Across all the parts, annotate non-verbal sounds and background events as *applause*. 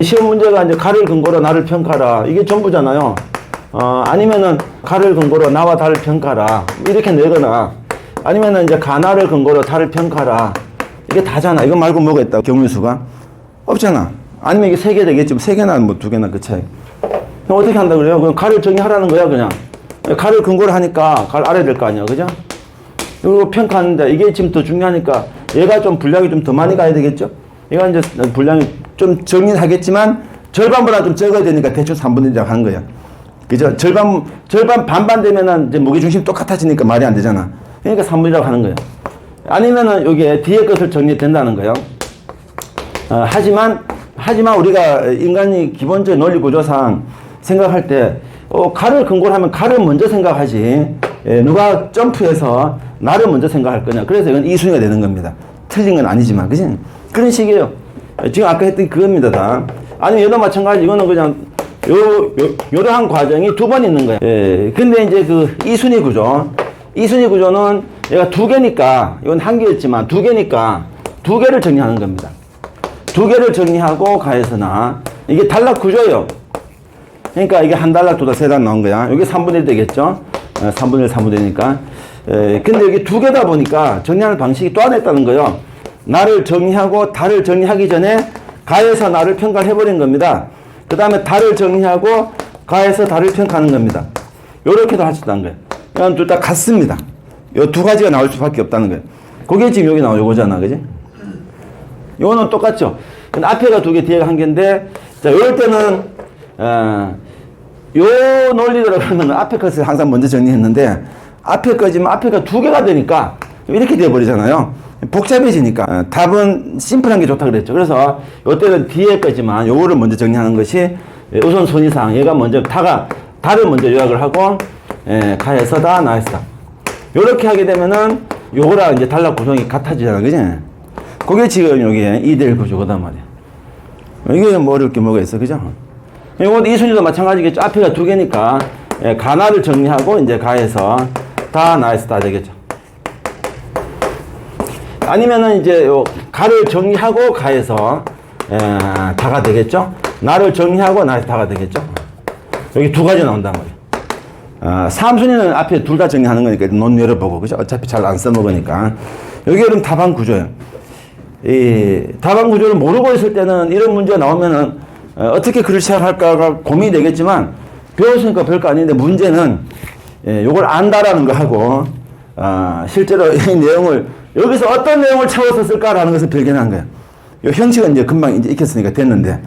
시험 문제가 이제 가를 근거로 나를 평가라. 이게 전부잖아요. 어, 아니면은 가를 근거로 나와 달을 평가라. 이렇게 내거나 아니면은 이제 가나를 근거로 달을 평가라. 이게 다잖아. 이거 말고 뭐가 있다. 경우수가 없잖아. 아니면 이게 세 개 되겠지. 세 개나 뭐 두 개나 그 차이. 그럼 어떻게 한다 그래요? 그럼 가를 정의하라는 거야, 그냥. 가를 근거로 하니까 갈 알아야 될 거 아니야. 그죠? 그리고 평가하는데 이게 지금 더 중요하니까 얘가 좀 분량이 좀 더 많이 가야 되겠죠? 얘가 이제 분량이 좀 정리는 하겠지만 절반보다 좀 적어야 되니까 대충 3분의 1이라고 한 거야. 그죠? 절반, 절반 반반 되면은 이제 무게중심 똑같아지니까 말이 안 되잖아. 그러니까 3분이라고 하는 거예요. 아니면은 여기에 뒤에 것을 정리된다는 거예요. 어, 하지만, 하지만 우리가 인간이 기본적 논리 구조상 생각할 때, 어, 가를 근거로 하면 가를 먼저 생각하지. 예, 누가 점프해서 나를 먼저 생각할 거냐. 그래서 이건 이순위가 되는 겁니다. 틀린 건 아니지만, 그지? 그런 식이에요. 지금 아까 했던 그겁니다, 다. 아니면 얘도 마찬가지, 이거는 그냥 요, 요, 요러한 과정이 두 번 있는 거예요. 예, 근데 이제 그 이순위 구조. 이순위 구조는 얘가 두 개니까, 이건 한 개였지만 두 개니까 두 개를 정리하는 겁니다. 두 개를 정리하고 가해서나 이게 단락 구조예요. 그러니까 이게 한 달락, 두 달, 세 달 나온 거야. 이게 3분의 1 되겠죠? 어, 3분의 1, 3분의 1이니까. 에, 근데 여기 두 개다 보니까 정리하는 방식이 또 하나 있다는 거예요. 나를 정리하고 달을 정리하기 전에 가해서 나를 평가를 해버린 겁니다. 그 다음에 달을 정리하고 가해서 달을 평가하는 겁니다. 요렇게도 할 수 있다는 거예요. 이건 둘다 같습니다. 요 두 가지가 나올 수밖에 없다는 거예요. 그게 지금 여기 나오는 거잖아. 그지? 요거는 똑같죠. 근데 앞에가 두 개, 뒤에가 한 개인데, 자, 요럴 때는, 어, 요 논리대로 그러면 앞에 것을 항상 먼저 정리했는데, 앞에 거지만 앞에가 두 개가 되니까, 이렇게 돼버리잖아요. 복잡해지니까. 어, 답은 심플한 게 좋다 그랬죠. 그래서, 요때는 뒤에 거지만, 요거를 먼저 정리하는 것이 우선 순위상, 얘가 먼저, 다가, 달을 먼저 요약을 하고, 예, 가에서다, 나에서다. 요렇게 하게 되면은, 요거랑 이제 단락 구성이 같아지잖아. 그지? 그게 지금 여기에 2대1 구조거단 말이야. 이게 뭐 어려울 게 뭐가 있어. 그죠? 이건 이순위도 마찬가지겠죠. 앞에가 두 개니까, 예, 가나를 정리하고, 이제 가해서 다 나에서 다 되겠죠. 아니면은 이제 요 가를 정리하고 가해서, 예, 다가 되겠죠. 나를 정리하고 나에서 다가 되겠죠. 여기 두 가지 나온단 말이야. 아, 삼순위는 앞에 둘 다 정리하는 거니까 논 열어보고, 그죠? 어차피 잘 안 써먹으니까. 여기 그럼 답안 구조예요. 이 답안 구조를 모르고 있을 때는 이런 문제가 나오면은 어, 어떻게 글을 시작할까가 고민이 되겠지만 배웠으니까 별거 아닌데 문제는 예, 요걸 안다라는 거 하고 아, 실제로 이 *laughs* 내용을 여기서 어떤 내용을 채워서 쓸까라는 것을 발견한 거예요. 요 형식은 이제 금방 이제 익혔으니까 됐는데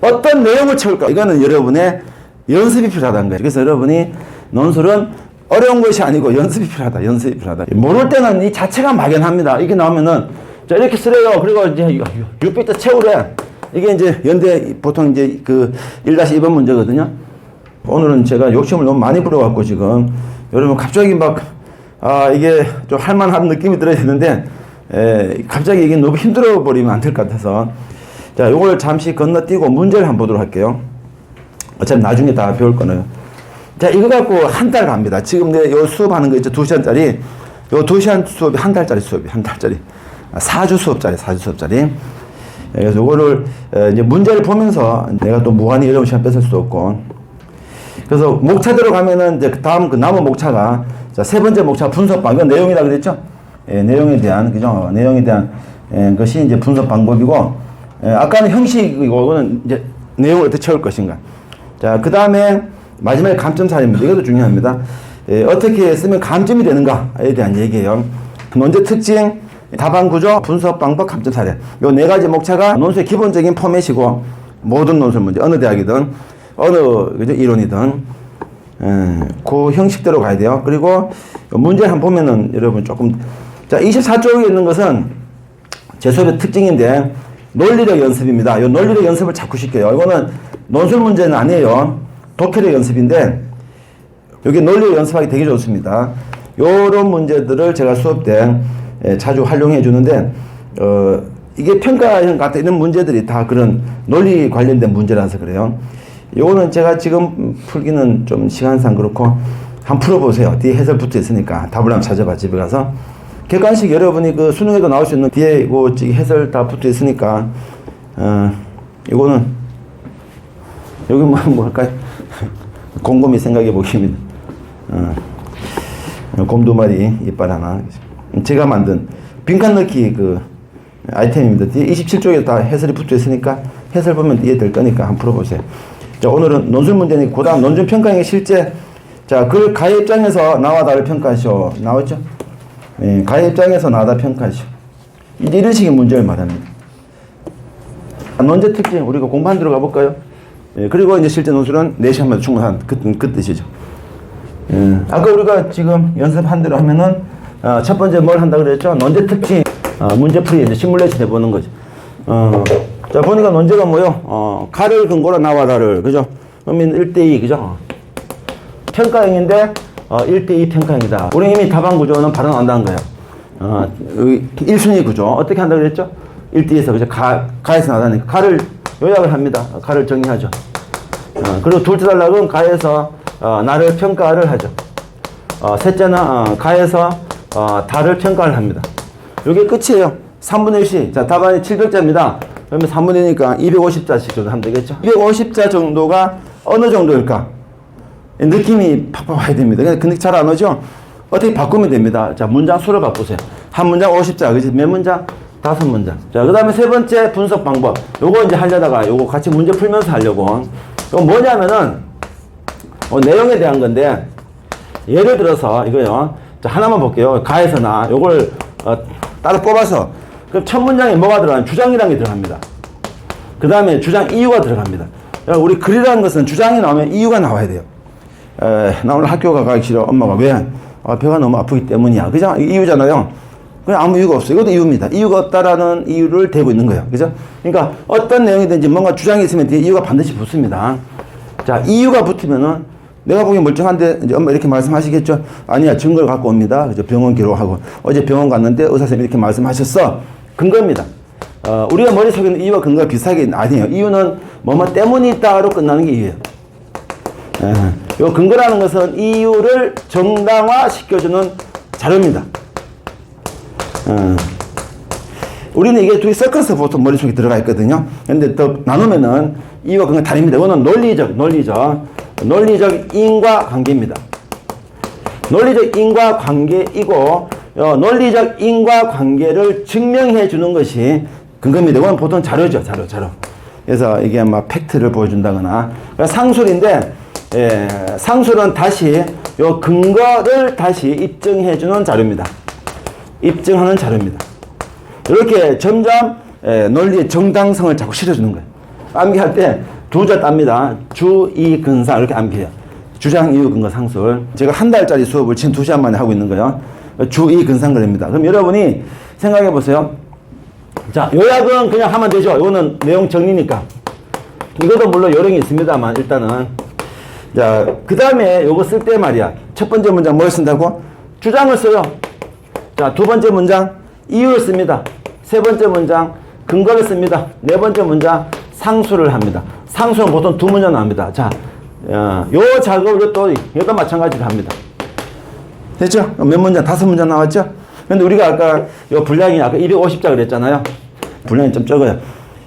어떤 내용을 채울까? 이거는 여러분의 연습이 필요하다는 거예요. 그래서 여러분이 논술은 어려운 것이 아니고 연습이 필요하다. 연습이 필요하다. 모를 때는 이 자체가 막연합니다. 이게 나오면은 자 이렇게 쓰래요. 그리고 이제 6비트 채우래. 이게 이제 연대 보통 이제 그 1-2번 문제거든요. 오늘은 제가 욕심을 너무 많이 부려갖고 지금 여러분 갑자기 막 아 이게 좀 할만한 느낌이 들어야 되는데 에, 갑자기 이게 너무 힘들어 버리면 안 될 것 같아서 자 요걸 잠시 건너뛰고 문제를 한번 보도록 할게요. 어차피 나중에 다 배울 거는. 자, 이거 갖고 한 달 갑니다. 지금 내 요 수업하는 거 있죠. 두 시간짜리. 요 두 시간 수업이 한 달짜리 수업이 한 달짜리. 아, 4주 수업짜리, 4주 수업짜리. 예, 그래서 요거를 에, 이제 문제를 보면서 내가 또 무한히 여러분 시간 뺏을 수도 없고. 그래서 목차대로 가면은 이제 그 다음 그 남은 목차가 자, 세 번째 목차 분석 방법. 내용이라 그랬죠? 예, 내용에 대한, 그죠? 내용에 대한 예, 것이 이제 분석 방법이고, 예, 아까는 형식이고, 이거는 이제 내용을 어떻게 채울 것인가. 자, 그 다음에 마지막에 감점 사례입니다. 이것도 중요합니다. 예, 어떻게 쓰면 감점이 되는가에 대한 얘기예요. 논제 특징, 답안 구조, 분석 방법, 감점 사례. 요 네 가지 목차가 논술의 기본적인 포맷이고 모든 논술 문제 어느 대학이든 어느 그죠 이론이든 예, 그 형식대로 가야 돼요. 그리고 문제 한번 보면은 여러분 조금 자 24쪽에 있는 것은 제 수업의 특징인데 논리력 연습입니다. 이 논리력 연습을 자꾸 시켜요. 이거는 논술 문제는 아니에요. 독해력 연습인데 여기 논리력 연습하기 되게 좋습니다. 요런 문제들을 제가 수업 때 예, 자주 활용해 주는데 어 이게 평가형 같은 이런 문제들이 다 그런 논리 관련된 문제라서 그래요. 요거는 제가 지금 풀기는 좀 시간상 그렇고 한번 풀어보세요. 뒤에 해설 붙어 있으니까 답을 한번 찾아봐 집에 가서 객관식 여러분이 그 수능에도 나올 수 있는 뒤에 그 해설 다 붙어 있으니까 어 이거는 여기 뭐 뭘까요? *laughs* 곰곰이 생각해 보시면 어, 곰두 마리 이빨 하나 제가 만든 빈칸 넣기 그 아이템입니다. 뒤에 27쪽에 다 해설이 붙어 있으니까 해설 보면 이해될 거니까 한번 풀어보세요. 자 오늘은 논술 문제니 그다음 논술 평가의 실제 자글 가해 입장에서 나와 다를 평가하시오 나왔죠? 예, 가해 입장에서 나다 평가하시오. 이제 이런 식의 문제를 말합니다. 아, 논제 특징 우리가 공부한 대로 가볼까요? 예, 그리고 이제 실제 논술은 4시간마다 충분한 그, 그 뜻이죠. 예, 아까 우리가 지금 연습한 대로 하면은 어, 첫 번째 뭘 한다 그랬죠? 논제 특징 어, 문제풀이 이제 시뮬레이션 해보는 거죠. 어, 자 보니까 논제가 뭐요? 어, 가를 근거로 나와다를 그죠? 그러면 1대2 그죠? 평가형인데 어, 1대2 평가형이다. 우리 이미 답안 구조는 바로 나온다는 거예요. 어, 1순위 구조 어떻게 한다 그랬죠? 1대2에서 그죠? 가, 가에서 나다니까 가를 요약을 합니다. 가를 정의하죠. 어, 그리고 둘째 단락은 가에서 어, 나를 평가를 하죠. 어, 셋째는 어, 가에서 어, 다를 평가를 합니다. 이게 끝이에요. 3분의 1씩. 자, 답안이 700자입니다. 그러면 3분의니까 250자씩 정도 하면 되겠죠. 250자 정도가 어느 정도일까? 느낌이 팍팍 와야 됩니다. 근데 근데 잘 안 오죠? 어떻게 바꾸면 됩니다. 자, 문장 수를 바꾸세요. 한 문장 50자. 그지? 몇 문장? 다섯 문장. 자, 그 다음에 세 번째 분석 방법. 요거 이제 하려다가 요거 같이 문제 풀면서 하려고. 이거 뭐냐면은, 어, 내용에 대한 건데, 예를 들어서 이거요. 자, 하나만 볼게요. 가에서 나. 요걸, 어, 따로 뽑아서. 그럼 첫 문장에 뭐가 들어가면 주장이라는 게 들어갑니다. 그 다음에 주장 이유가 들어갑니다. 야, 우리 글이라는 것은 주장이 나오면 이유가 나와야 돼요. 에, 나 오늘 학교 가기 싫어. 엄마가 왜? 아, 배가 너무 아프기 때문이야. 그죠? 이유잖아요. 그냥 아무 이유가 없어요. 이것도 이유입니다. 이유가 없다라는 이유를 대고 있는 거예요. 그죠? 그러니까 어떤 내용이든지 뭔가 주장이 있으면 뒤에 이유가 반드시 붙습니다. 자, 이유가 붙으면은 내가 보기엔 멀쩡한데 이제 엄마 이렇게 말씀하시겠죠? 아니야, 증거를 갖고 옵니다. 그죠? 병원 기록하고 어제 병원 갔는데 의사 선생님이 이렇게 말씀하셨어. 근거입니다. 어, 우리가 머릿속에 있는 이유와 근거가 비슷하게 아니에요. 이유는 뭐뭐 때문이 있다로 끝나는 게 이유예요. 예. 요 근거라는 것은 이유를 정당화 시켜주는 자료입니다. 어. 우리는 이게 둘이 섞어서 보통 머릿속에 들어가 있거든요. 근데 더 나누면은 이유와 근거 다릅니다. 이거는 논리적, 논리적, 논리적 인과 관계입니다. 논리적 인과 관계이고 어, 논리적 인과관계를 증명해 주는 것이 근거입니다. 이건 보통 자료죠, 자료, 자료. 그래서 이게 막 팩트를 보여준다거나 그러니까 상술인데 예, 상술은 다시 요 근거를 다시 입증해 주는 자료입니다. 입증하는 자료입니다. 이렇게 점점 예, 논리의 정당성을 자꾸 실어주는 거예요. 암기할 때 두자 땁니다. 주, 이, 근상 이렇게 암기해요. 주장, 이유, 근거, 상술. 제가 한 달짜리 수업을 지금 두 시간 만에 하고 있는 거예요. 주, 이, 근상 그립니다. 그럼 여러분이 생각해 보세요. 자, 요약은 그냥 하면 되죠. 이거는 내용 정리니까. 이것도 물론 요령이 있습니다만 일단은 자, 그 다음에 요거 쓸 때 말이야. 첫 번째 문장 뭘 쓴다고? 주장을 써요. 자, 두 번째 문장 이유를 씁니다. 세 번째 문장 근거를 씁니다. 네 번째 문장 상수를 합니다. 상수는 보통 두 문장 나옵니다. 자, 어, 요 작업을 또 여기도 마찬가지로 합니다. 됐죠? 몇 문장? 다섯 문장 나왔죠? 근데 우리가 아까 요 분량이 아까 250자 그랬잖아요. 분량이 좀 적어요.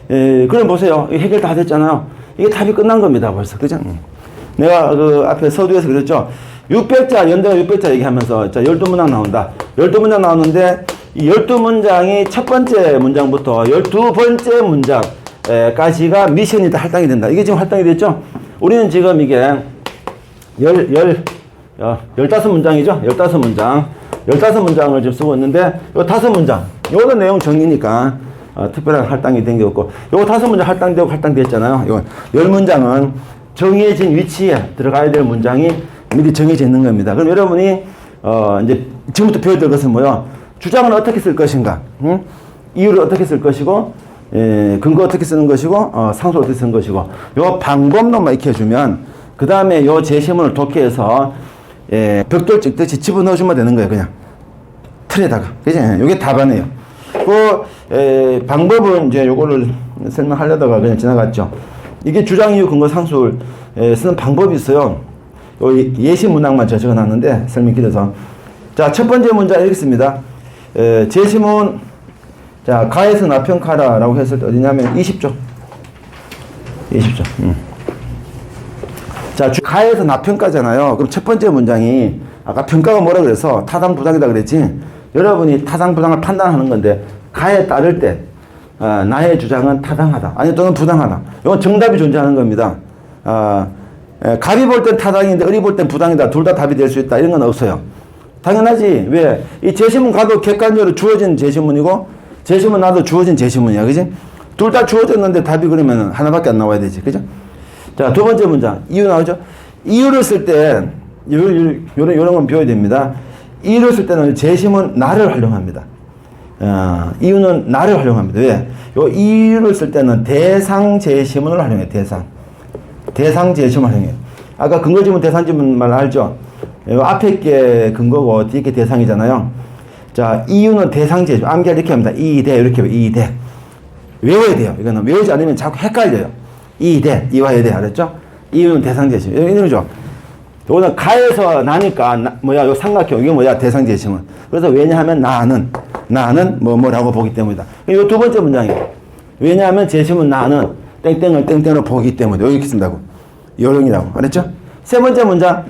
에, 그럼 보세요. 이 해결 다 됐잖아요. 이게 답이 끝난 겁니다. 벌써. 그죠? 음. 내가 그 앞에 서두에서 그랬죠. 600자, 연대가 600자 얘기하면서 자, 12문장 나온다. 12문장 나오는데 이 12문장이 첫 번째 문장부터 12번째 문장까지가 미션이다. 할당이 된다. 이게 지금 할당이 됐죠? 우리는 지금 이게 열, 열, 어, 15문장이죠? 15문장. 15문장을 지금 쓰고 있는데, 요 다섯 문장. 요거는 내용 정리니까, 어, 특별한 할당이 된 게 없고, 요거 다섯 문장 할당되고 할당됐잖아요. 요, 열 문장은 정해진 위치에 들어가야 될 문장이 미리 정해져 있는 겁니다. 그럼 여러분이, 어, 이제 지금부터 배워야 될 것은 뭐요? 주장은 어떻게 쓸 것인가? 응? 이유를 어떻게 쓸 것이고, 예, 근거 어떻게 쓰는 것이고, 어, 상수 어떻게 쓰는 것이고, 요 방법론만 익혀주면, 그 다음에 요 제시문을 독해해서, 예, 벽돌 찍듯이 집어넣어주면 되는 거예요, 그냥. 틀에다가. 그죠? 요게 답안이에요. 그, 에, 방법은 이제 요거를 설명하려다가 그냥 지나갔죠. 이게 주장 이유 근거 상술 에, 쓰는 방법이 있어요. 요 예시 문항만 제가 적어놨는데 설명 길어서. 자, 첫 번째 문장 읽겠습니다. 에, 제시문, 자, 가에서 나평가라라고 했을 때 어디냐면 20조. 20점. 음. 자, 주- 가에서 나평가잖아요. 그럼 첫 번째 문장이 아까 평가가 뭐라 그래서 타당 부당이다 그랬지. 여러분이 타당 부당을 판단하는 건데 가에 따를 때 어, 나의 주장은 타당하다. 아니 또는 부당하다. 이건 정답이 존재하는 겁니다. 어, 에, 갑이 볼 땐 타당인데 을이 볼 땐 부당이다. 둘 다 답이 될 수 있다. 이런 건 없어요. 당연하지. 왜? 이 제시문 가도 객관적으로 주어진 제시문이고 제시문 나도 주어진 제시문이야. 그지? 둘 다 주어졌는데 답이 그러면 하나밖에 안 나와야 되지. 그죠? 자, 두 번째 문장. 이유 나오죠? 이유를 쓸 때, 요런, 요런, 요런 건 배워야 됩니다. 이유를 쓸 때는 제시문 나를 활용합니다. 어, 이유는 나를 활용합니다. 왜? 요 이유를 쓸 때는 대상 제시문을 활용해요. 대상. 대상 제시문 활용해요. 아까 근거 지문 대상 지문 말 알죠? 요 앞에 게 근거고 뒤에 게 대상이잖아요. 자, 이유는 대상 제시문. 암기할 이렇게 합니다. 이대 이렇게 이대. 외워야 돼요. 이거는 외우지 않으면 자꾸 헷갈려요. 이대, 이와야 돼. 알았죠? 이유는 대상 제시문. 이러죠. 요거는 가에서 나니까, 나- 뭐야, 요 삼각형, 이게 뭐야, 대상 제시문. 그래서 왜냐하면 나는, 나는 뭐, 뭐라고 보기 때문이다. 요두 번째 문장이에요. 왜냐하면 제시문 나는 땡땡을 땡땡으로 보기 때문에. 이렇게 쓴다고. 요령이라고. 알았죠? 세 번째 문장.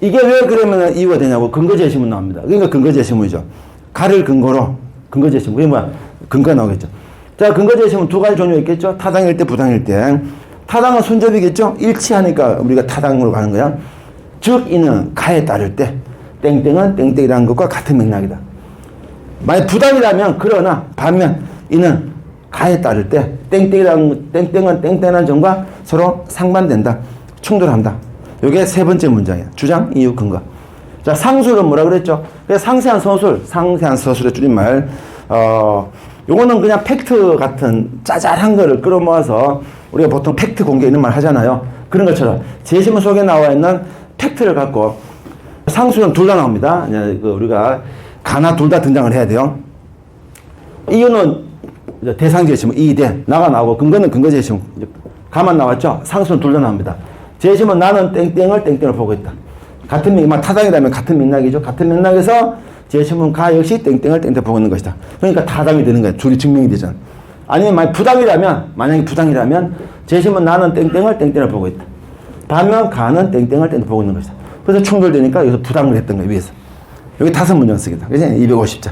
이게 왜 그러면 이유가 되냐고. 근거 제시문 나옵니다. 그러니까 근거 제시문이죠. 가를 근거로. 근거 제시문. 그게 뭐야? 근거가 나오겠죠. 자, 근거 제시문 두 가지 종류 있겠죠? 타당일 때, 부당일 때. 타당은 순접이겠죠? 일치하니까 우리가 타당으로 가는 거야. 즉, 이는 가에 따를 때, 땡땡은 땡땡이라는 것과 같은 맥락이다. 만약 부당이라면, 그러나, 반면, 이는 가에 따를 때, 땡땡이라는, 땡땡은 땡땡이라는 점과 서로 상반된다. 충돌한다. 요게 세 번째 문장이야. 주장, 이유, 근거. 자, 상술은 뭐라 그랬죠? 상세한 서술, 상세한 서술의 줄임말. 어, 요거는 그냥 팩트 같은 짜잘한 거를 끌어모아서 우리가 보통 팩트 공개 이런 말 하잖아요. 그런 것처럼 제시문 속에 나와 있는 팩트를 갖고 상수는 둘 다 나옵니다. 그 우리가 가나 둘 다 등장을 해야 돼요. 이유는 이제 대상 제시문 이대 나가 나오고 근거는 근거 제시문 이제 가만 나왔죠. 상수는 둘 다 나옵니다. 제시문 나는 땡땡을 땡땡을 보고 있다. 같은 맥락 타당이라면 같은 맥락이죠. 같은 맥락에서 제시문 가 역시 땡땡을 땡땡 보고 있는 것이다. 그러니까 타당이 되는 거야. 둘이 증명이 되잖아. 아니면 만약 부당이라면 만약에 부당이라면 제시문 나는 땡땡을 땡땡을 보고 있다. 반면 가는 땡땡을 땡땡 보고 있는 것이다. 그래서 충돌되니까 여기서 부당을 했던 거예요. 위에서. 여기 다섯 문장 쓰겠다. 그지? 250자.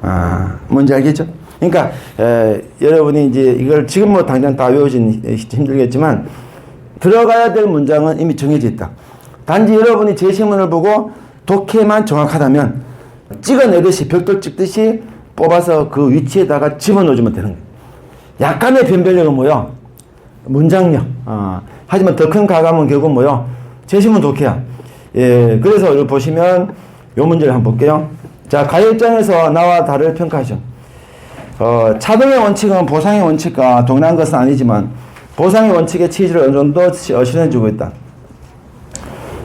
아, 뭔지 알겠죠? 그러니까 에, 여러분이 이제 이걸 지금 뭐 당장 다 외우진 힘들겠지만 들어가야 될 문장은 이미 정해져 있다. 단지 여러분이 제시문을 보고 독해만 정확하다면 찍어내듯이 벽돌 찍듯이 뽑아서 그 위치에다가 집어넣어주면 되는 거예요. 약간의 변별력은 뭐요? 문장력. 아, 하지만 더 큰 가감은 결국 뭐요? 제시문 독해야. 예, 그래서 여기 보시면 요 문제를 한번 볼게요. 자, 가요장에서 나와 다를 평가하죠. 어, 차등의 원칙은 보상의 원칙과 동일한 것은 아니지만 보상의 원칙의 취지를 어느 정도 시- 어, 실현해주고 있다.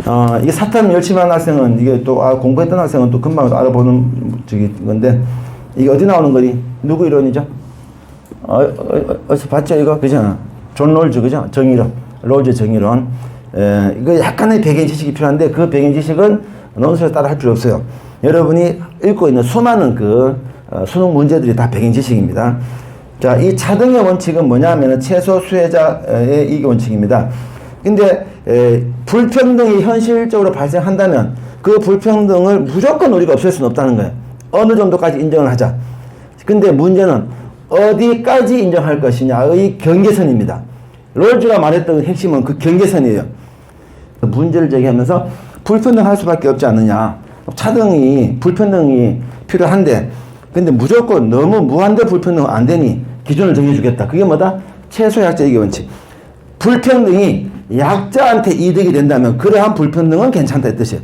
어, 이게 사탐 열심히 하는 학생은 이게 또 아, 공부했던 학생은 또 금방 알아보는 건데 이게 어디 나오는 거니? 누구 이론이죠? 어, 어, 어, 어 디서 봤죠 이거? 그죠? 존 롤즈 그죠? 정의론. 롤즈 정의론. 에, 이거 약간의 배경 지식이 필요한데 그 배경 지식은 논술에 따라 할 필요 없어요. 여러분이 읽고 있는 수많은 그 어, 수능 문제들이 다 배경 지식입니다. 자, 이 차등의 원칙은 뭐냐면은 최소 수혜자의 이기 원칙입니다. 근데 에, 불평등이 현실적으로 발생한다면 그 불평등을 무조건 우리가 없앨 수는 없다는 거예요. 어느 정도까지 인정을 하자. 근데 문제는 어디까지 인정할 것이냐의 경계선입니다. 롤즈가 말했던 핵심은 그 경계선이에요. 문제를 제기하면서 불평등할 수밖에 없지 않느냐. 차등이 불평등이 필요한데 근데 무조건 너무 무한대 불평등 안 되니 기준을 정해주겠다. 그게 뭐다? 최소 약자 이기 원칙. 불평등이 약자한테 이득이 된다면 그러한 불평등은 괜찮다 이 뜻이에요.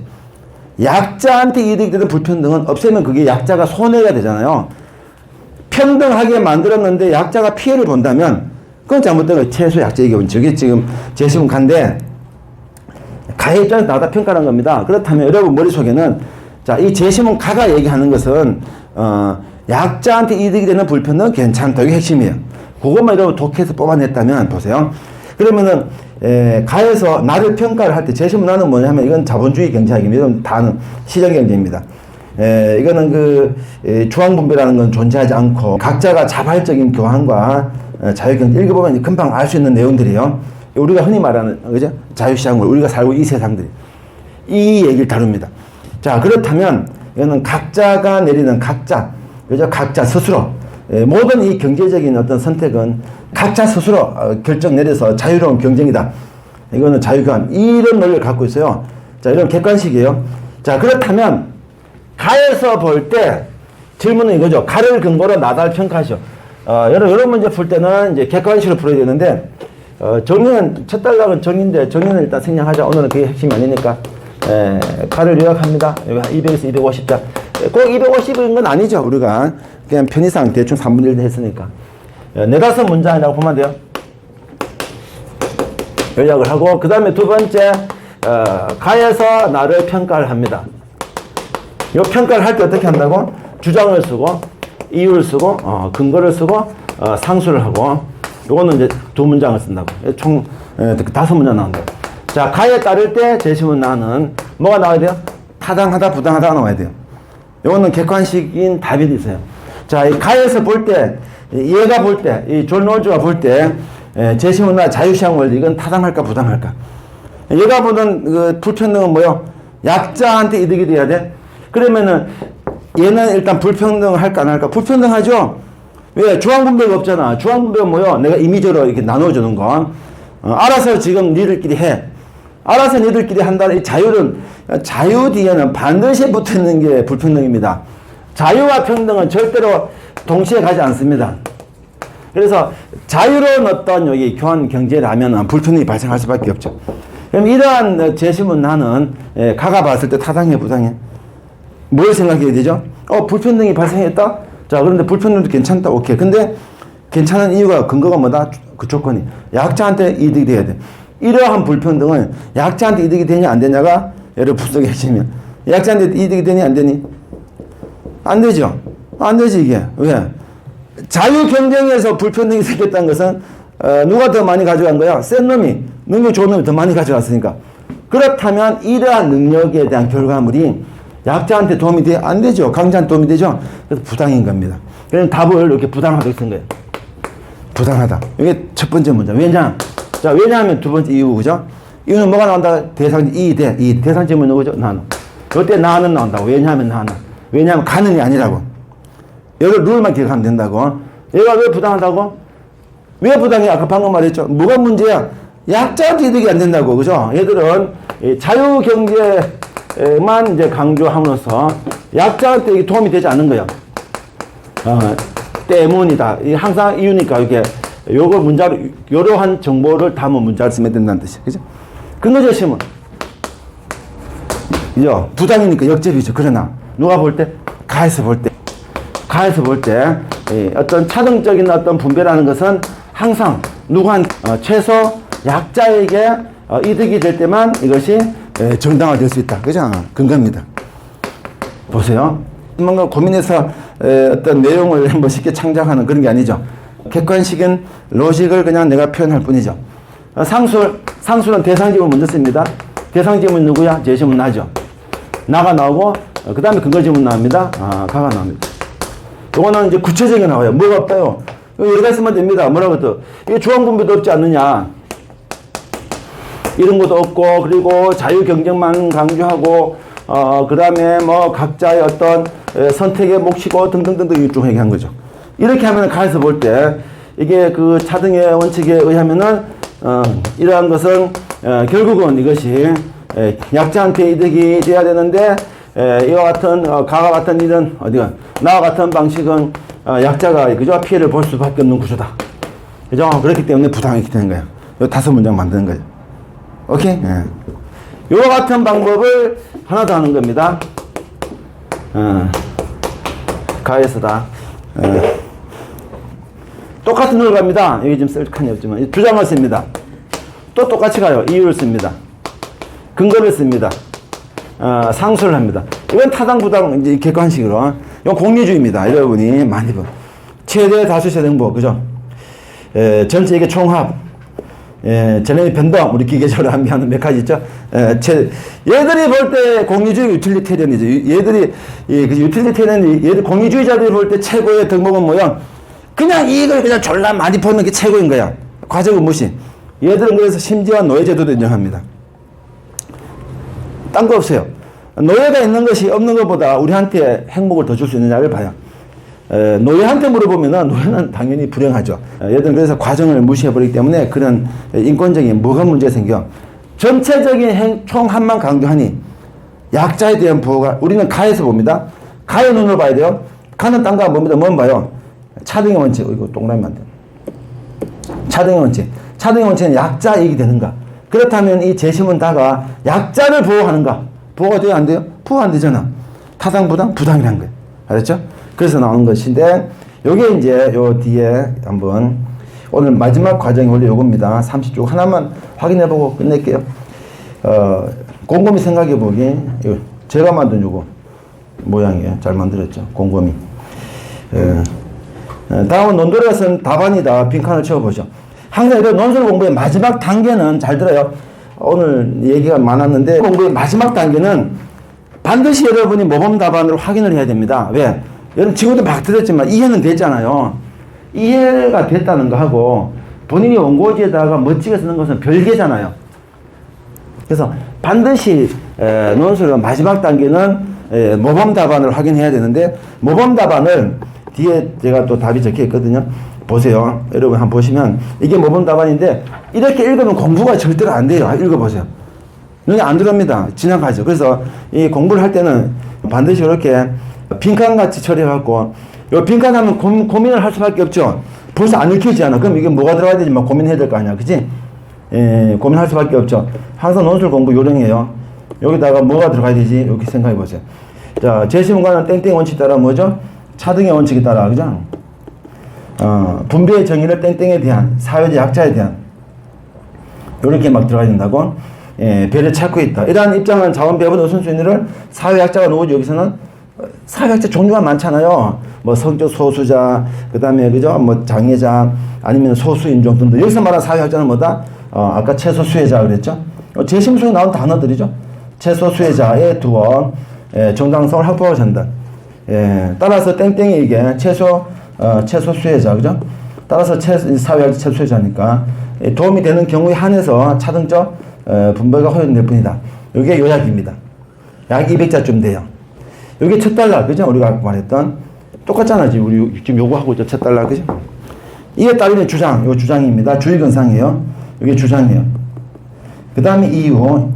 약자한테 이득이 되는 불평등은 없애면 그게 약자가 손해가 되잖아요. 평등하게 만들었는데 약자가 피해를 본다면 그건 잘못된 거예요. 최소 약자 이기 원칙. 이게 지금 제시문 간데 가의 입장에서 나다 평가하는 겁니다. 그렇다면 여러분 머릿속에는 자, 이 제시문 가가 얘기하는 것은 어, 약자한테 이득이 되는 불편은 괜찮다. 이게 핵심이에요. 그것만 여러분 독해서 뽑아냈다면 보세요. 그러면은 에, 가에서 나를 평가를 할 때 제시문 나는 뭐냐면 이건 자본주의 경제학입니다. 이건 다는 시장 경제입니다. 에, 이거는 그 에, 주황분배라는 건 존재하지 않고 각자가 자발적인 교환과 어, 자유경제 읽어보면 금방 알 수 있는 내용들이요. 우리가 흔히 말하는 그죠? 자유시장을 우리가 살고 이 세상들이 이 얘기를 다룹니다. 자 그렇다면 이거는 각자가 내리는 각자 그죠? 각자 스스로 예, 모든 이 경제적인 어떤 선택은 각자 스스로 어, 결정 내려서 자유로운 경쟁이다. 이거는 자유관 이런 논리를 갖고 있어요. 자 이런 객관식이에요. 자 그렇다면 가에서 볼 때 질문은 이거죠. 가를 근거로 나달 평가하죠. 어, 여러 여러 문제 풀 때는 이제 객관식으로 풀어야 되는데 어, 정리는 첫 단락은 정리인데 정리는 일단 생략하자. 오늘은 그게 핵심이 아니니까 에, 가를 요약합니다. 여기 200에서 250자. 꼭 250인 건 아니죠. 우리가 그냥 편의상 대충 3분의 1 했으니까 어, 네다섯 문장이라고 보면 돼요. 요약을 하고 그 다음에 두 번째 어, 가에서 나를 평가를 합니다. 이 평가를 할 때 어떻게 한다고? 주장을 쓰고 이유를 쓰고 어, 근거를 쓰고 어, 상수를 하고 요거는 이제 두 문장을 쓴다고 총 에, 다섯 문장 나온다. 자 가에 따를 때 제시문 나는 뭐가 나와야 돼요? 타당하다 부당하다가 나와야 돼요. 요거는 객관식인 답이 있어요. 자, 이 가에서 볼 때, 이 얘가 볼 때, 이 존노즈가 볼 때, 에, 제시문화 자유시장 원리, 이건 타당할까, 부당할까? 얘가 보는 그 불평등은 뭐요? 약자한테 이득이 돼야 돼? 그러면은 얘는 일단 불평등을 할까, 안 할까? 불평등하죠? 왜? 주황분배가 없잖아. 주황분배가 뭐요? 내가 임의적으로 이렇게 나눠주는 거. 어, 알아서 지금 니들끼리 해. 알아서 니들끼리 한다는 이 자유는 자유 뒤에는 반드시 붙어 있는 게 불평등입니다. 자유와 평등은 절대로 동시에 가지 않습니다. 그래서 자유로운 어떤 여기 교환 경제를 하면 불평등이 발생할 수밖에 없죠. 그럼 이러한 제시문 나는 예, 가가 봤을 때 타당해 부당해? 뭘 생각해야 되죠? 어 불평등이 발생했다. 자 그런데 불평등도 괜찮다. 오케이. 근데 괜찮은 이유가 근거가 뭐다? 그 조건이 약자한테 이득이 돼야 돼. 이러한 불평등은 약자한테 이득이 되냐 안 되냐가 여러분 분석의 핵심이야. 약자한테 이득이 되니 안 되니? 안 되죠. 안 되지 이게 왜? 자유 경쟁에서 불평등이 생겼다는 것은 어, 누가 더 많이 가져간 거야? 센 놈이 능력 좋은 놈이 더 많이 가져갔으니까. 그렇다면 이러한 능력에 대한 결과물이 약자한테 도움이 돼? 안 되죠. 강자한테 도움이 되죠. 그래서 부당인 겁니다. 그래서 답을 이렇게 부당하게 쓴 거예요. 부당하다. 이게 첫 번째 문제. 왜냐? 자, 왜냐하면 두 번째 이유, 그죠? 이유는 뭐가 나온다? 대상, 이, 대, 이 대상 질문 누구죠? 나는. 이때 나는 나온다고. 왜냐하면 나는. 왜냐하면 가는이 아니라고. 여기 룰만 기억하면 된다고. 얘가 왜 부당하다고? 왜 부당해? 아까 방금 말했죠. 뭐가 문제야? 약자한테 이득이 안 된다고. 그죠? 얘들은 이 자유경제만 이제 강조함으로써 약자한테 이게 도움이 되지 않는 거예요. 어, 때문이다. 이 항상 이유니까 이렇게 요거 문자로 요러한 정보를 담은 문자를 쓰면 된다는 뜻이에요. 그죠? 근거 제시문. 그죠? 부당이니까 역접이죠. 그러나 누가 볼 때? 가에서 볼 때. 가에서 볼 때, 예, 어떤 차등적인 어떤 분배라는 것은 항상 누구한 어, 최소 약자에게 어, 이득이 될 때만 이것이 예, 정당화될 수 있다. 그죠? 근거입니다. 보세요. 뭔가 고민해서 에, 어떤 내용을 *laughs* 뭐 쉽게 창작하는 그런 게 아니죠. 객관식은 로직을 그냥 내가 표현할 뿐이죠. 어, 상술, 상술은 대상지문 먼저 씁니다. 대상지문 누구야? 제시문 나죠. 나가 나오고, 그 다음에 근거지문 나옵니다. 아, 가가 나옵니다. 요거는 이제 구체적인 나와요. 뭐가 없다요? 여러 가지 쓰면 됩니다. 뭐라고 또. 이게 주황분배도 없지 않느냐. 이런 것도 없고, 그리고 자유 경쟁만 강조하고, 어, 그 다음에 뭐 각자의 어떤 에, 선택의 몫이고 등등등등 이쪽 얘기한 거죠. 이렇게 하면 가에서 볼 때, 이게 그 차등의 원칙에 의하면은, 어, 이러한 것은, 어, 결국은 이것이, 에, 약자한테 이득이 돼야 되는데, 에, 이와 같은, 어, 가와 같은 일은, 어디가, 나와 같은 방식은, 어, 약자가, 그죠? 피해를 볼 수밖에 없는 구조다. 그죠? 그렇기 때문에 부당하게 되는 거예요. 요 다섯 문장 만드는 거예요. 오케이? 예. 요와 같은 방법을 하나 더 하는 겁니다. 어, 가에서다. 어. 똑같은 걸 갑니다. 여기 지금 쓸 칸이 없지만. 주장을 씁니다. 또 똑같이 가요. 이유를 씁니다. 근거를 씁니다. 어, 상수를 합니다. 이건 타당, 부당, 이제 객관식으로. 이건 공리주의입니다. 여러분이 많이 본. 최대 다수 세등보, 그죠? 에, 전체 이게 총합. 예, 전의 변동, 우리 기계적으로 하면 몇 가지 있죠? 예, 제, 얘들이 볼 때 공리주의 유틸리테리언이죠. 얘들이, 이, 그 유틸리테리언, 얘들 공리주의자들이 볼 때 최고의 덕목은 뭐야? 그냥 이익을 그냥 졸라 많이 버는 게 최고인 거야. 과정은 무시. 얘들은 그래서 심지어 노예제도도 인정합니다. 딴 거 없어요. 노예가 있는 것이 없는 것보다 우리한테 행복을 더 줄 수 있느냐를 봐요. 에, 노예한테 물어보면은 노예는 당연히 불행하죠. 에, 얘들은 그래서 과정을 무시해버리기 때문에 그런 인권적인 뭐가 문제 생겨. 전체적인 행, 총한만 강조하니 약자에 대한 보호가 우리는 가에서 봅니다. 가의 눈으로 봐야 돼요. 가는 안 봅니다. 뭔 봐요? 차등의 원칙. 어, 이거 동그라미 안 돼. 차등의 원칙. 차등의 원칙은 약자 이익이 되는가? 그렇다면 이 재심은 다가 약자를 보호하는가? 보호가 돼요? 안 돼요? 보호 안 되잖아. 타당, 부당, 부당이란 거예요. 알았죠? 그래서 나오는 것인데, 요게 이제 요 뒤에 한번 오늘 마지막 과정이 원래 요겁니다. 30쪽 하나만 확인해보고 끝낼게요. 어, 곰곰이 생각해보기. 제가 만든 요거 모양이에요. 잘 만들었죠? 곰곰이. 예. 예, 다음은 논도리가 쓴 답안이다. 빈칸을 채워보죠. 항상 이런 논술 공부의 마지막 단계는 잘 들어요. 오늘 얘기가 많았는데 공부의 마지막 단계는 반드시 여러분이 모범 답안으로 확인을 해야 됩니다. 왜? 여러분 지금도 막 들었지만 이해는 됐잖아요. 이해가 됐다는 거 하고 본인이 원고지에다가 멋지게 쓰는 것은 별개잖아요. 그래서 반드시 에, 논술의 마지막 단계는 에, 모범 답안을 확인해야 되는데 모범 답안을 뒤에 제가 또 답이 적혀 있거든요. 보세요. 여러분 한번 보시면 이게 모범 답안인데 이렇게 읽으면 공부가 절대로 안 돼요. 읽어보세요. 눈에 안 들어옵니다. 지나가죠. 그래서 이 공부를 할 때는 반드시 이렇게 빈칸 같이 처리해갖고 요 빈칸 하면 고, 고민을 할 수밖에 없죠. 벌써 안 읽히잖아. 그럼 이게 뭐가 들어가야 되지? 막 고민해야 될 거 아니야. 그지? 예, 고민할 수밖에 없죠. 항상 논술 공부 요령이에요. 여기다가 뭐가 들어가야 되지? 이렇게 생각해 보세요. 자, 제시문과는 땡땡 원칙 따라 뭐죠? 차등의 원칙에 따라, 그죠? 어, 분배의 정의를 땡땡에 대한, 사회적 약자에 대한, 이렇게 막 들어가야 된다고. 예, 별을 찾고 있다. 이러한 입장은 자원 배분 우선순위를 사회학자가 누구지? 여기서는 사회학자 종류가 많잖아요. 뭐 성적 소수자, 그 다음에 그죠? 뭐 장애자, 아니면 소수 인종 등등. 여기서 말하는 사회학자는 뭐다? 어, 아까 최소 수혜자 그랬죠? 어, 재심속에 나온 단어들이죠. 최소 수혜자에 두어 예, 정당성을 확보하고 잔다. 예, 따라서 땡땡이 이게 최소 어, 최소 수혜자 그죠? 따라서 최, 사회학자 최소 수혜자니까 예, 도움이 되는 경우에 한해서 차등적 어, 분배가 허용될 뿐이다. 이게 요약입니다. 약 200자쯤 돼요. 이게 첫 달러, 그죠? 우리가 말했던 똑같잖아. 지금 우리 지금 요구하고 있죠. 첫 달러, 그죠? 이에 따르는 주장, 요 주장입니다. 주의근상이에요. 이게 주장이에요. 그 다음에 이유,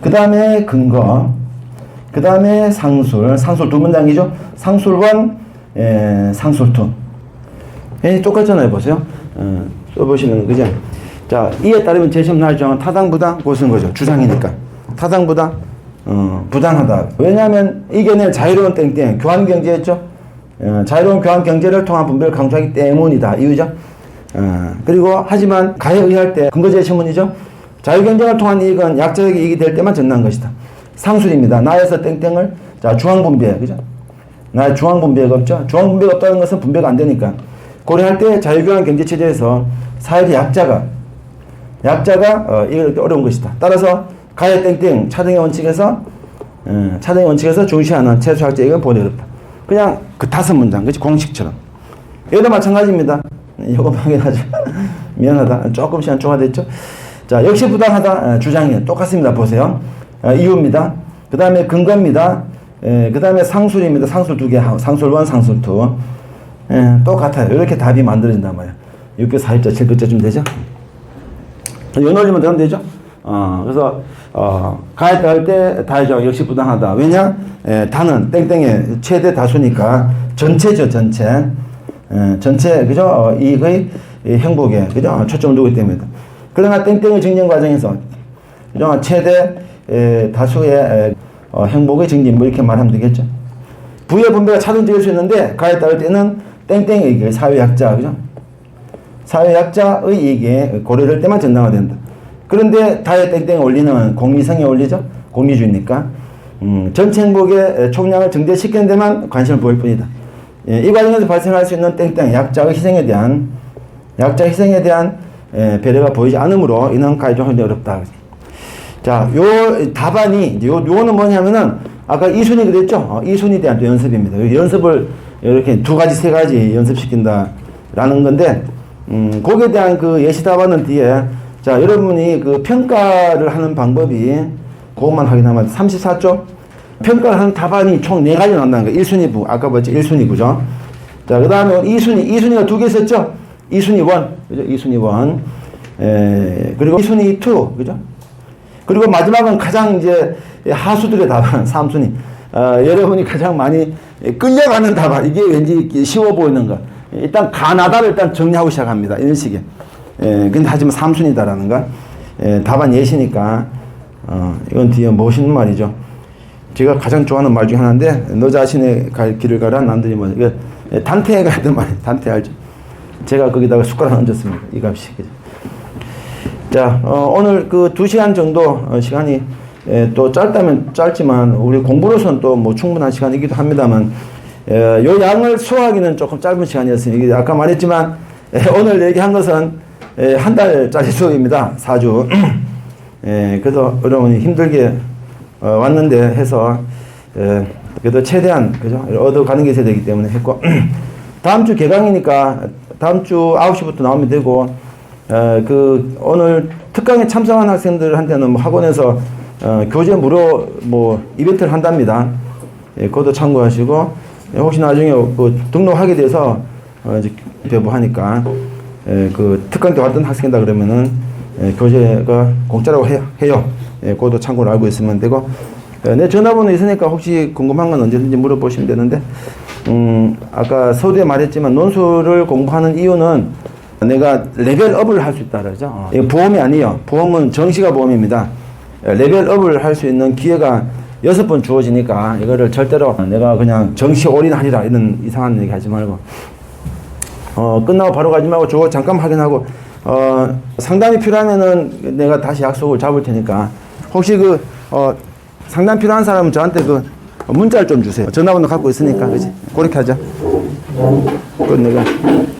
그 다음에 근거, 그 다음에 상술, 상술 두 문장이죠. 상술원, 에, 상술투. 예, 똑같잖아요. 보세요. 어, 써보시면, 그죠? 자, 이에 따르면 재심 날정은 타당부당, 그것은 거죠. 주장이니까. 타당부당, 어, 부당하다. 왜냐하면 이겨낼 자유로운 땡땡, 교환경제였죠. 어, 자유로운 교환 경제를 통한 분배를 강조하기 때문이다. 이유죠. 어, 그리고 하지만 가에 의할 때 근거 제시문이죠. 자유 경쟁을 통한 이익은 약자에게 이익이 될 때만 전난 것이다. 상술입니다. 나에서 땡땡을 자 중앙 분배 그죠? 나의 중앙 분배가 없죠. 중앙 분배가 없다는 것은 분배가 안 되니까 고려할 때 자유교환 경제 체제에서 사회적 약자가 약자가 어, 이걸 어려운 것이다. 따라서 가해 땡땡 차등의 원칙에서 어, 차등의 원칙에서 중시하는 최소학자 이익은 보내 어렵다. 그냥 그 다섯 문장, 그치? 공식처럼. 얘도 마찬가지입니다. 이거 확인하죠. *laughs* 미안하다. 조금 시간 쪼가됐죠? 자, 역시 부당하다. 에, 주장이에요. 똑같습니다. 보세요. 어, 이유입니다. 그 다음에 근거입니다. 그 다음에 상술입니다. 상술 두 개, 상술 원, 상술 투. 예, 똑같아요. 이렇게 답이 만들어진단 말이에요. 6개, 4일자, 7글자쯤 되죠? 연올리면 되면 되죠? 어, 그래서, 어, 가에 따를 때 다이죠. 역시 부당하다. 왜냐? 에, 다는 땡땡의 최대 다수니까 전체죠, 전체. 에, 전체, 그죠? 어, 이익의 이 행복에, 그죠? 초점을 두기 때문이다. 그러나 땡땡의 증정 과정에서, 그죠? 최대 에, 다수의 에, 어, 행복의 증진, 뭐 이렇게 말하면 되겠죠? 부의 분배가 차등적일 수 있는데, 가에 따를 때는 땡땡의 이익, 사회약자, 그죠? 사회약자의 이익에 고려될 때만 전당화 된다. 그런데 다의 땡땡 올리는 공리성에 올리죠. 공리주의니까. 음, 전체 행복의 총량을 증대시키는 데만 관심을 보일 뿐이다. 예, 이 과정에서 발생할 수 있는 땡땡 약자의 희생에 대한 약자 희생에 대한 예, 배려가 보이지 않으므로 이는 가이정하기 어렵다. 자, 요 답안이 요 요거는 뭐냐면은 아까 이순이 그랬죠. 어, 이순에 대한 또 연습입니다. 요 연습을 이렇게 두 가지 세 가지 연습시킨다라는 건데 음, 거기에 대한 그 예시 답안은 뒤에 자 여러분이 그 평가를 하는 방법이 그것만 확인하면 34쪽 평가를 하는 답안이 총 네 가지 나온다는 거예요. 1순위 부 아까 봤죠 1순위 구죠. 자 그다음에 2순위 2순위가 두 개 있었죠. 2순위 원 그죠 2순위 원 에, 그리고 2순위 2 그죠. 그리고 마지막은 가장 이제 하수들의 답안 3순위 *laughs* 어, 여러분이 가장 많이 끌려가는 답안 이게 왠지 쉬워 보이는 거. 일단 가나다를 일단 정리하고 시작합니다. 이런 식의. 예, 근데 하지만 3순위다라는 거 예, 답안 예시니까 어, 이건 뒤에 멋있는 말이죠. 제가 가장 좋아하는 말 중에 하나인데 너 자신의 갈 길을 가라. 남들이 뭐 이거 단테가 했던 말 단테 알죠? 제가 거기다가 숟가락 얹었습니다. 이 값이. 그죠? 자, 어, 오늘 그 두 시간 정도 어, 시간이 에, 또 짧다면 짧지만 우리 공부로서는 또 뭐 충분한 시간이기도 합니다만 에, 요 양을 소화하기는 조금 짧은 시간이었어요. 이게 아까 말했지만 에, 오늘 얘기한 것은 에, 한 달짜리 수업입니다. 4주. 에, *clears throat* 그래서 여러분이 힘들게 어, 왔는데 해서 에, 그래도 최대한 그죠 얻어가는 게 되기 때문에 했고 *clears throat* 다음 주 개강이니까 다음 주 9시부터 나오면 되고 어, 그 오늘 특강에 참석한 학생들한테는 뭐 학원에서 어, 교재 무료 뭐 이벤트를 한답니다. 예, 그것도 참고하시고 예, 혹시 나중에 그 등록하게 돼서 어, 이제 배부하니까 예, 그 특강 때 왔던 학생이다 그러면은 예, 교재가 공짜라고 해요. 해요. 예, 그것도 참고로 알고 있으면 되고 예, 내 전화번호 있으니까 혹시 궁금한 건 언제든지 물어보시면 되는데 음, 아까 서두에 말했지만 논술을 공부하는 이유는 내가 레벨업을 할 수 있다 그러죠. 어. 이거 보험이 아니에요. 보험은 정시가 보험입니다. 예, 레벨업을 할 수 있는 기회가 여섯 번 주어지니까 이거를 절대로 내가 그냥 정시 올인하리라 이런 이상한 얘기 하지 말고 어, 끝나고 바로 가지 말고 저거 잠깐 확인하고 어, 상담이 필요하면은 내가 다시 약속을 잡을 테니까 혹시 그 어, 상담 필요한 사람은 저한테 그 문자를 좀 주세요. 전화번호 갖고 있으니까 그지? 그렇게 하자. 그 내가